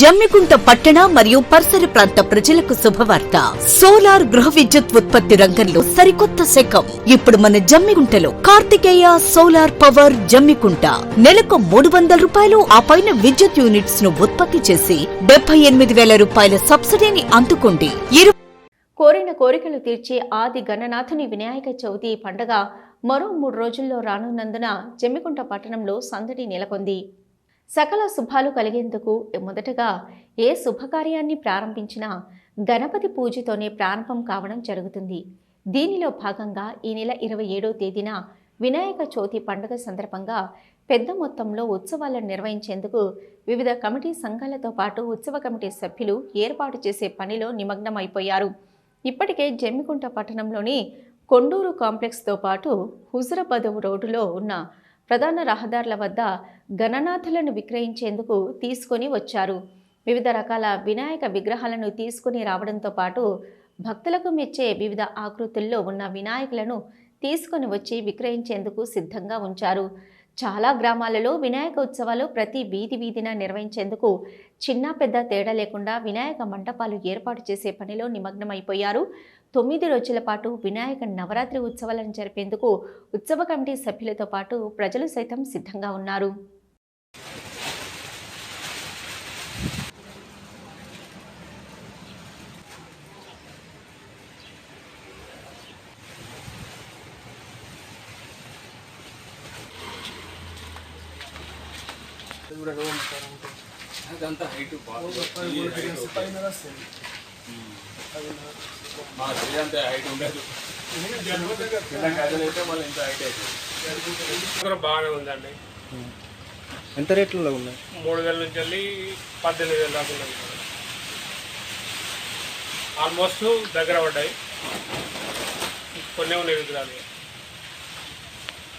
జమ్మికుంట పట్టణ మరియు పరిసర ప్రాంత ప్రజలకు శుభవార్త. సోలార్ గృహ విద్యుత్ ఉత్పత్తి రంగంలో సరికొత్త శకం. ఇప్పుడు మన జమ్మికుంటలో కార్తికేయ సోలార్ పవర్ జమ్మికుంట. నెలకు మూడు వందల రూపాయలు ఆ పైన విద్యుత్ యూనిట్స్ను ఉత్పత్తి చేసి డెబ్బై ఎనిమిది వేల రూపాయల సబ్సిడీని అందుకోండి. కోరిన కోరికలు తీర్చే ఆది గణనాథుని వినాయక చవితి పండగ మరో మూడు రోజుల్లో రానున్నందున జమ్మికుంట పట్టణంలో సందడి నెలకొంది. సకల శుభాలు కలిగేందుకు మొదటగా ఏ శుభకార్యాన్ని ప్రారంభించినా గణపతి పూజతోనే ప్రారంభం కావడం జరుగుతుంది. దీనిలో భాగంగా ఈ నెల ఇరవై ఏడో తేదీన వినాయక చవితి పండుగ సందర్భంగా పెద్ద మొత్తంలో ఉత్సవాలను నిర్వహించేందుకు వివిధ కమిటీ సంఘాలతో పాటు ఉత్సవ కమిటీ సభ్యులు ఏర్పాటు చేసే పనిలో నిమగ్నమైపోయారు. ఇప్పటికే జమ్మికుంట పట్టణంలోని కొండూరు కాంప్లెక్స్తో పాటు హుజురబదవు రోడ్డులో ఉన్న ప్రధాన రహదారుల వద్ద గణనాథులను విక్రయించేందుకు తీసుకొని వచ్చారు. వివిధ రకాల వినాయక విగ్రహాలను తీసుకుని రావడంతో పాటు భక్తులకు మెచ్చే వివిధ ఆకృతుల్లో ఉన్న వినాయకులను తీసుకొని వచ్చి విక్రయించేందుకు సిద్ధంగా ఉంచారు. చాలా గ్రామాలలో వినాయక ఉత్సవాలు ప్రతి వీధి వీధిన నిర్వహించేందుకు చిన్న పెద్ద తేడా లేకుండా వినాయక మంటపాలు ఏర్పాటు చేసే పనిలో నిమగ్నమైపోయారు. తొమ్మిది రోజుల పాటు వినాయక నవరాత్రి ఉత్సవాలను జరిపేందుకు ఉత్సవ కమిటీ సభ్యులతో పాటు ప్రజలు సైతం సిద్ధంగా ఉన్నారు. అదంతా హైట్ మా అంత హైట్ ఉండదు చిన్న మళ్ళీ ఇంత హైట్ అవుతుంది బాగానే ఉందండి ఎంత రేట్లలో ఉన్నాయి? మూడు వేల నుంచి వెళ్ళి పద్దెనిమిది వేల దాకా ఉన్నాయి. ఆల్మోస్ట్ దగ్గర పడ్డాయి. కొన్ని ఉన్నాయి విగ్రహాలు.